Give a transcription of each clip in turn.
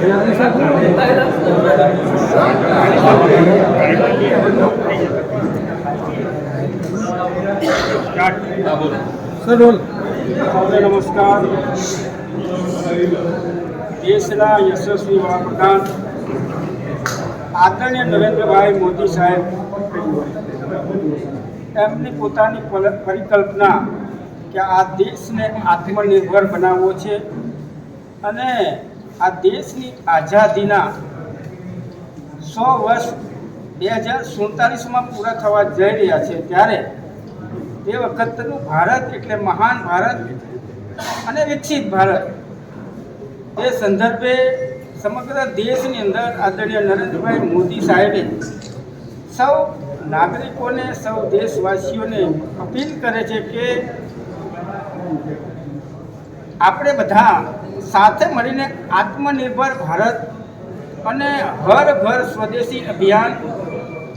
નમસ્કાર દેશના યશસ્વી વડાપ્રધાન આદરણીય નરેન્દ્રભાઈ મોદી સાહેબ એમની પોતાની પરિકલ્પના કે આ દેશને આત્મનિર્ભર બનાવવો છે અને આ દેશની આઝાદીના સો વર્ષ બે હજાર સુડતાલીસમાં પૂરા થવા જઈ રહ્યા છે ત્યારે તે વખતનું ભારત એટલે મહાન ભારત અને વિકસિત ભારત. તે સંદર્ભે સમગ્ર દેશની અંદર આદરણીય નરેન્દ્રભાઈ મોદી સાહેબે સૌ નાગરિકોને, સૌ દેશવાસીઓને અપીલ કરે છે કે આપણે બધા સાથે મળીને આત્મનિર્ભર ભારત અને હર ઘર સ્વદેશી અભિયાન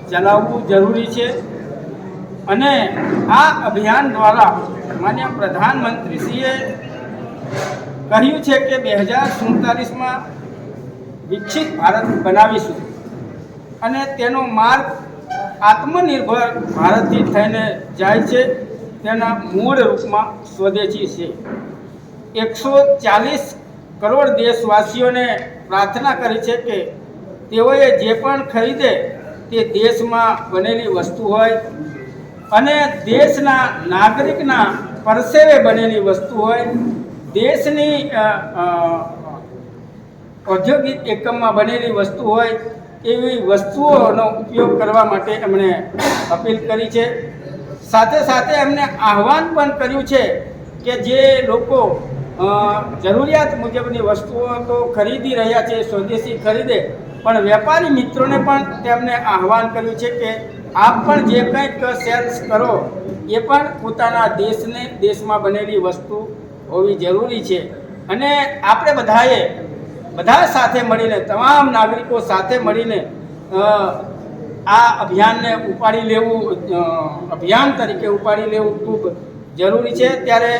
ચલાવવું જરૂરી છે. અને આ અભિયાન દ્વારા માન્ય પ્રધાનમંત્રીશ્રીએ કહ્યું છે કે બે હજાર સુડતાલીસમાં વિકસિત ભારત બનાવીશું. અને તેનો માર્ગ આત્મનિર્ભર ભારતથી થઈને જાય છે. તેના મૂળ રૂપમાં સ્વદેશી છે. એકસો ચાલીસ કરોડ દેશવાસીઓને પ્રાર્થના કરી છે કે તેઓએ જે પણ ખરીદે તે દેશમાં બનેલી વસ્તુ હોય અને દેશના નાગરિકના પરસેવે બનેલી વસ્તુ હોય. દેશની ઔદ્યોગિક એકમમાં બનેલી વસ્તુ હોય એવી વસ્તુઓનો ઉપયોગ કરવા માટે એમણે અપીલ કરી છે. સાથે સાથે એમને આહવાન પણ કર્યું છે કે જે લોકો જરૂરિયાત મુજબની વસ્તુઓ તો ખરીદી રહ્યા છે, સ્વદેશી ખરીદે. પણ વેપારી મિત્રોને પણ તેમને આહવાન કર્યું છે કે આપ પણ જે કંઈક સેલ્સ કરો, એ પણ પોતાના દેશને, દેશમાં બનેલી વસ્તુ હોવી જરૂરી છે. અને આપણે બધાએ, બધા સાથે મળીને, તમામ નાગરિકો સાથે મળીને આ અભિયાનને ઉપાડી લેવું અભિયાન તરીકે ઉપાડી લેવું ખૂબ જરૂરી છે. ત્યારે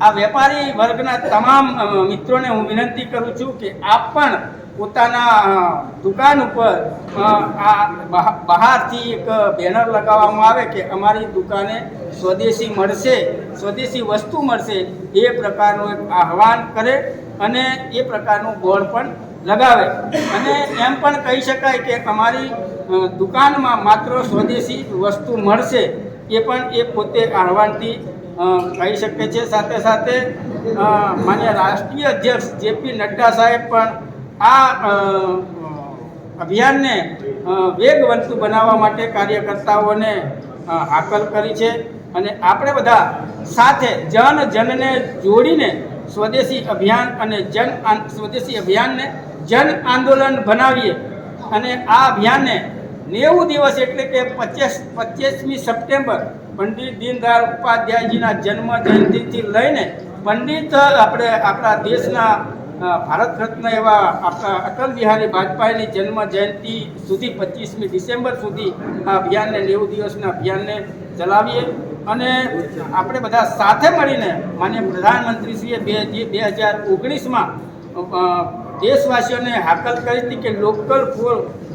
આ વેપારી વર્ગના તમામ મિત્રોને હું વિનંતી કરું છું કે આપ પણ પોતાના દુકાન ઉપર આ બહા- બહારથી એક બેનર લગાવવામાં આવે કે અમારી દુકાને સ્વદેશી મળશે, સ્વદેશી વસ્તુ મળશે, એ પ્રકારનું એક આહવાન કરે અને એ પ્રકારનું બોર્ડ પણ લગાવે. અને એમ પણ કહી શકાય કે અમારી દુકાનમાં માત્ર સ્વદેશી વસ્તુ મળશે, એ પણ એ પોતે આહવાનથી કહી શકે છે. સાથે સાથે માન્ય રાષ્ટ્રીય અધ્યક્ષ જેપી નડ્ડા સાહેબ પણ આ અભિયાનને વેગવંતુ બનાવવા માટે કાર્યકર્તાઓને હાકલ કરી છે. અને આપણે બધા સાથે જન જનને જોડીને સ્વદેશી અભિયાન અને જન સ્વદેશી અભિયાનને જન આંદોલન બનાવીએ. અને આ અભિયાનને નેવું દિવસ એટલે કે પચીસ, પચીસમી સપ્ટેમ્બર પંડિત દીનદયાળ ઉપાધ્યાયજીના જન્મ જયંતિથી લઈને પંડિત આપણે આપણા દેશના ભારત રત્ન એવા આપણા અટલ બિહારી વાજપેયીની જન્મ જયંતિ સુધી પચીસમી ડિસેમ્બર સુધી આ અભિયાનને નેવું દિવસના અભિયાનને ચલાવીએ અને આપણે બધા સાથે મળીને માન્ય પ્રધાનમંત્રીશ્રીએ બે બે હજાર ઓગણીસમાં દેશવાસીઓને હાકલ કરી હતી કે લોકલ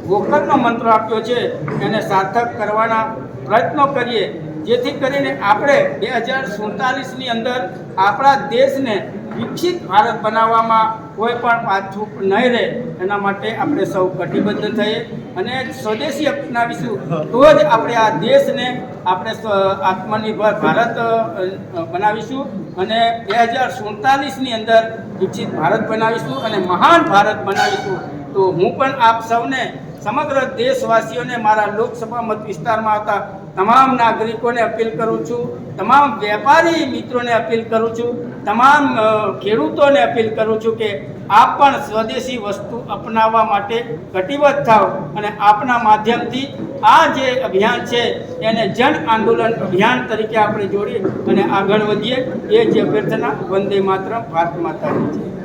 વોકલનો મંત્ર આપ્યો છે એને સાર્થક કરવાના પ્રયત્નો કરીએ. જેથી કરીને આપણે બે હજાર સુડતાલીસની અંદર આપણા દેશને વિકસિત ભારત બનાવવામાં કોઈ પણ પાછું નહીં રહે. એના માટે આપણે સૌ કટિબદ્ધ થઈએ અને સ્વદેશી અપનાવીશું. તો જ આપણે આ દેશને આપણે આત્મનિર્ભર ભારત બનાવીશું અને બે હજાર સુડતાલીસની અંદર વિકસિત ભારત બનાવીશું અને મહાન ભારત બનાવીશું. તો હું પણ આપ સૌને સમગ્ર દેશવાસીઓને મારા લોકસભા મત વિસ્તારમાં આવતા તમામ નાગરિકોને અપીલ કરું છું, તમામ વેપારી મિત્રોને અપીલ કરું છું, તમામ ખેડૂતોને અપીલ કરું છું કે આપ પણ સ્વદેશી વસ્તુ અપનાવવા માટે કટિબદ્ધ થાવ અને આપના માધ્યમથી આ જે અભિયાન છે એને જન આંદોલન અભિયાન તરીકે આપણે જોડીએ અને આગળ વધીએ, એ જ અભ્યર્થના વંદે માત્ર ભારત માતાની છે